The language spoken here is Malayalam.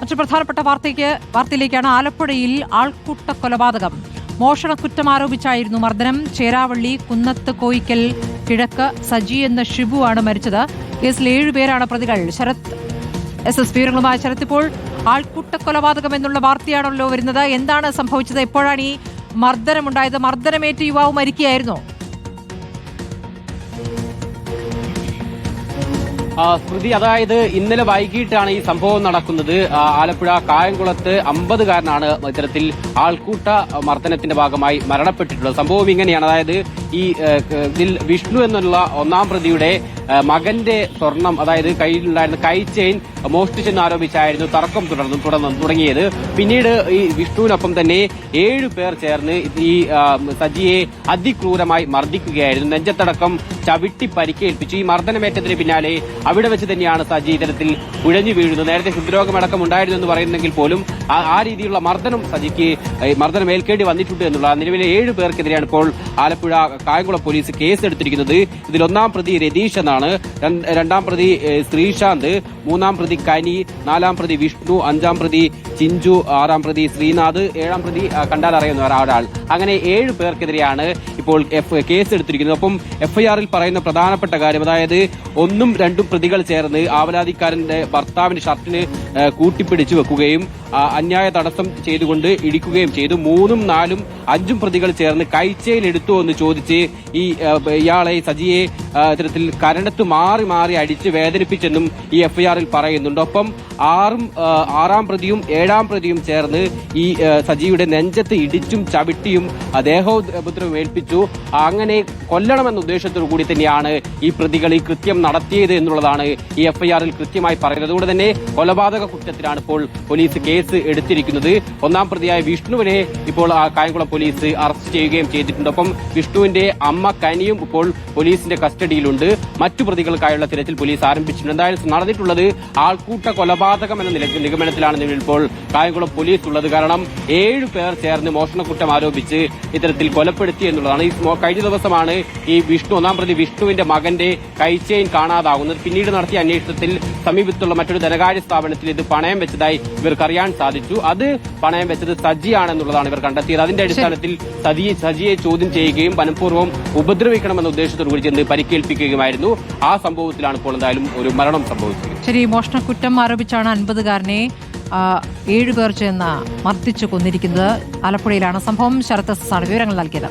മറ്റു പ്രധാനപ്പെട്ട വാർത്തയ്ക്ക് വാർത്തയിലേക്കാണ് ആലപ്പുഴയിൽ ആൾക്കൂട്ട കൊലപാതകം. മോഷണ കുറ്റം ആരോപിച്ചായിരുന്നു മർദ്ദനം. ചേരാവള്ളി കുന്നത്ത് കോയിക്കൽ കിഴക്ക് സജി എന്ന ഷിബു ആണ് മരിച്ചത്. കേസിൽ ഏഴുപേരാണ് പ്രതികൾ. ശരത് എസ് എസ് വിവരങ്ങളുമായി ശരത് ഇപ്പോൾ ആൾക്കൂട്ട കൊലപാതകം എന്നുള്ള വാർത്തയാണല്ലോ വരുന്നത്. എന്താണ് സംഭവിച്ചത്? എപ്പോഴാണ് ഈ മർദ്ദനമുണ്ടായത്? മർദ്ദനമേറ്റ് യുവാവ് മരിക്കുകയായിരുന്നോ. സ്മൃതി അതായത് ഇന്നലെ വൈകിട്ടാണ് ഈ സംഭവം നടക്കുന്നത്. ആലപ്പുഴ കായംകുളത്ത് അമ്പതുകാരനാണ് ഇത്തരത്തിൽ ആൾക്കൂട്ട മർദ്ദനത്തിന്റെ ഭാഗമായി മരണപ്പെട്ടിട്ടുള്ളത്. സംഭവം ഇങ്ങനെയാണ്. അതായത് ഈ ഇതിൽ വിഷ്ണു എന്നുള്ള ഒന്നാം പ്രതിയുടെ മകന്റെ സ്വർണം അതായത് കയ്യിലുണ്ടായിരുന്ന കൈ ചെയിൻ മോഷ്ടിച്ചെന്ന് ആരോപിച്ചായിരുന്നു തർക്കം തുടർന്നു തുടർന്ന് തുടങ്ങിയത്. പിന്നീട് ഈ വിഷ്ണുവിനൊപ്പം തന്നെ ഏഴു പേർ ചേർന്ന് ഈ സജിയെ അതിക്രൂരമായി മർദ്ദിക്കുകയായിരുന്നു. നെഞ്ചത്തടക്കം ചവിട്ടി പരിക്കേൽപ്പിച്ചു. ഈ മർദ്ദനമേറ്റത്തിന് പിന്നാലെ അവിടെ വെച്ച് തന്നെയാണ് സജി ഇത്തരത്തിൽ ഉഴഞ്ഞു വീഴുന്നത്. നേരത്തെ ഹൃദ്രോഗമടക്കം ഉണ്ടായിരുന്നു എന്ന് പറയുന്നെങ്കിൽ പോലും ആ- രീതിയിലുള്ള മർദ്ദനം സജിക്ക് മർദ്ദനം ഏൽക്കേണ്ടി വന്നിട്ടുണ്ട് എന്നുള്ള നിലവിലെ ഏഴ് പേർക്കെതിരെയാണ് ഇപ്പോൾ ആലപ്പുഴ കായംകുളം പോലീസ് കേസെടുത്തിരിക്കുന്നത്. ഇതിൽ ഒന്നാം പ്രതി രതീഷ് എന്നാണ്. രണ്ട്- രണ്ടാം പ്രതി ശ്രീശാന്ത് മൂന്നാം പ്രതി കനി നാലാം പ്രതി വിഷ്ണു അഞ്ചാം പ്രതി ചിഞ്ചു ആറാം പ്രതി ശ്രീനാഥ് ഏഴാം പ്രതി കണ്ടാൽ അറിയുന്ന ഒരാൾ. അങ്ങനെ ഏഴ് പേർക്കെതിരെയാണ് ഇപ്പോൾ കേസ് എടുത്തിരിക്കുന്നത് ഒപ്പം എഫ്ഐആറിൽ പറയുന്ന പ്രധാനപ്പെട്ട കാര്യം അതായത് ഒന്നും രണ്ടും പ്രതികൾ ചേർന്ന് ആവലാതിക്കാരന്റെ ഭർത്താവിന്റെ ഷർട്ടിന് കൂട്ടിപ്പിടിച്ചു വെക്കുകയും അന്യായ തടസ്സം ചെയ്തുകൊണ്ട് ഇടിക്കുകയും ചെയ്തു. മൂന്നും നാലും അഞ്ചും പ്രതികൾ ചേർന്ന് കൈച്ചയിൽ എടുത്തു എന്ന് ചോദിച്ച് ഈ ഇയാളെ സജിയെ ഇത്തരത്തിൽ ഇത്തരത്തിൽ കരണ്ടത്ത് മാറി മാറി അടിച്ച് വേദനിപ്പിച്ചെന്നും ഈ എഫ്ഐആറിൽ പറയുന്നുണ്ട്. ഒപ്പം ആറും ആറാം പ്രതിയും ഏഴാം പ്രതിയും ചേർന്ന് ഈ സജിയുടെ നെഞ്ചത്ത് ഇടിച്ചും ചവിട്ടിയും ദേഹോപദ്രവം ഏൽപ്പിച്ചു. അങ്ങനെ കൊല്ലണമെന്ന ഉദ്ദേശത്തോടു കൂടി തന്നെയാണ് ഈ പ്രതികൾ ഈ കൃത്യം നടത്തിയത് എന്നുള്ളതാണ് ഈ എഫ്ഐആറിൽ കൃത്യമായി പറയുന്നത്. അതുകൊണ്ട് തന്നെ കൊലപാതക കുറ്റത്തിലാണ് ഇപ്പോൾ പോലീസ് കേസ് എടുത്തിരിക്കുന്നത്. ഒന്നാം പ്രതിയായ വിഷ്ണുവിനെ ഇപ്പോൾ കായംകുളം പോലീസ് അറസ്റ്റ് ചെയ്യുകയും ചെയ്തിട്ടുണ്ട്. ഒപ്പം വിഷ്ണുവിന്റെ അമ്മ കനിയും ഇപ്പോൾ പോലീസിന്റെ കസ്റ്റഡിയിലുണ്ട്. മറ്റു പ്രതികൾക്കായുള്ള തിരച്ചിൽ പോലീസ് ആരംഭിച്ചിട്ടുണ്ട്. എന്തായാലും നടന്നിട്ടുള്ളത് ആൾക്കൂട്ട കൊലപാതകം എന്ന നിലയ്ക്ക് നിഗമനത്തിലാണ് നിലവിൽ ഇപ്പോൾ കായംകുളം പോലീസ് ഉള്ളത്. കാരണം ഏഴ് പേർ ചേർന്ന് മോഷണക്കുറ്റം ആരോപിച്ച് ഇത്തരത്തിൽ കൊലപ്പെടുത്തി എന്നുള്ളതാണ്. ഈ കഴിഞ്ഞ ദിവസമാണ് ഈ വിഷ്ണു ഒന്നാം പ്രതി വിഷ്ണുവിന്റെ മകന്റെ കൈച്ചെയിൻ കാണാതാകുന്നത് പിന്നീട് നടത്തിയ അന്വേഷണത്തിൽ സമീപത്തുള്ള മറ്റൊരു ധനകാര്യ സ്ഥാപനത്തിൽ ഇത് പണയം വെച്ചതായി ഇവർക്കറിയാൻ സാധിച്ചു. അത് പണയം വെച്ചത് സജിയാണെന്നുള്ളതാണ് ഇവർ കണ്ടെത്തിയത്. അതിന്റെ അടിസ്ഥാനത്തിൽ സജി സജിയെ ചോദ്യം ചെയ്യുകയും മനഃപൂർവം ഉപദ്രവിക്കണമെന്ന ഉദ്ദേശത്തോടു കൂടി ചെന്ന് പരിക്കേൽപ്പിക്കുകയുമായിരുന്നു. ആ സംഭവത്തിലാണ് ഇപ്പോൾ എന്തായാലും ഒരു മരണം സംഭവിച്ചത്. ശരി മോഷണക്കുറ്റം ആരോപിച്ചാണ് അൻപതുകാരനെ ഏഴുപേർ ചേർന്ന് മർദ്ദിച്ചു കൊന്നിരിക്കുന്നത്. ആലപ്പുഴയിലാണ് സംഭവം. ശരത് വിവരങ്ങൾ നൽകിയത്.